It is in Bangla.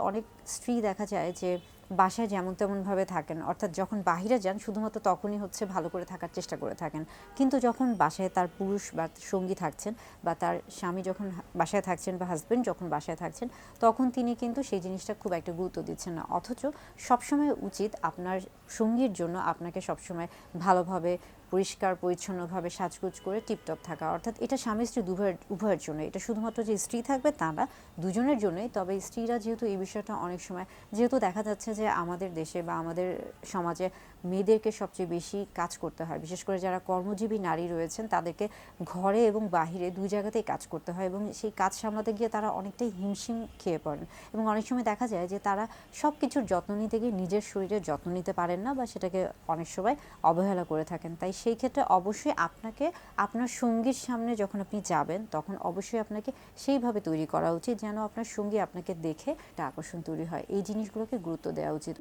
অনেক স্ত্রী দেখা যায় যে বাসায় যেমন তেমনভাবে থাকেন, অর্থাৎ যখন বাহিরে যান শুধুমাত্র তখনই হচ্ছে ভালো করে থাকার চেষ্টা করে থাকেন। কিন্তু যখন বাসায় তার পুরুষ বা সঙ্গী থাকছেন বা তার স্বামী যখন বাসায় থাকছেন বা হাজবেন্ড যখন বাসায় থাকছেন, তখন তিনি কিন্তু সেই জিনিসটা খুব একটা গুরুত্ব দিচ্ছেন না। অথচ সবসময় উচিত আপনার সঙ্গীর জন্য আপনাকে সবসময় ভালোভাবে পরিষ্কার, পরিচ্ছন্নভাবে সাজগুজ করে টিপটপ থাকা। অর্থাৎ এটা স্বামী স্ত্রী উভয়ের উভয়ের জন্য। এটা শুধুমাত্র যে স্ত্রী থাকবে তা না, দুজনের জন্যই। তবে স্ত্রীরা যেহেতু এই বিষয়টা অনেক সময়, যেহেতু দেখা যাচ্ছে যে আমাদের দেশে বা আমাদের সমাজে মেয়েদেরকে সবচেয়ে বেশি কাজ করতে হয়। বিশেষ করে যারা কর্মজীবী নারী রয়েছেন, তাদেরকে ঘরে এবং বাহিরে দুই জায়গাতেই কাজ করতে হয় এবং সেই কাজ সামলাতে গিয়ে তারা অনেকটাই হিমশিম খেয়ে পড়েন। এবং অনেক সময় দেখা যায় যে তারা সব কিছুর যত্ন নিতে গিয়ে নিজের শরীরের যত্ন নিতে পারেন না বা সেটাকে অনেক সময় অবহেলা করে থাকেন। তাই সেই ক্ষেত্রে অবশ্যই আপনাকে আপনার সঙ্গীর সামনে যখন আপনি যাবেন, তখন অবশ্যই আপনাকে সেইভাবে তৈরি করা উচিত যেন আপনার সঙ্গী আপনাকে দেখে একটা আকর্ষণ তৈরি হয়। এই জিনিসগুলোকে গুরুত্ব দেওয়া উচিত।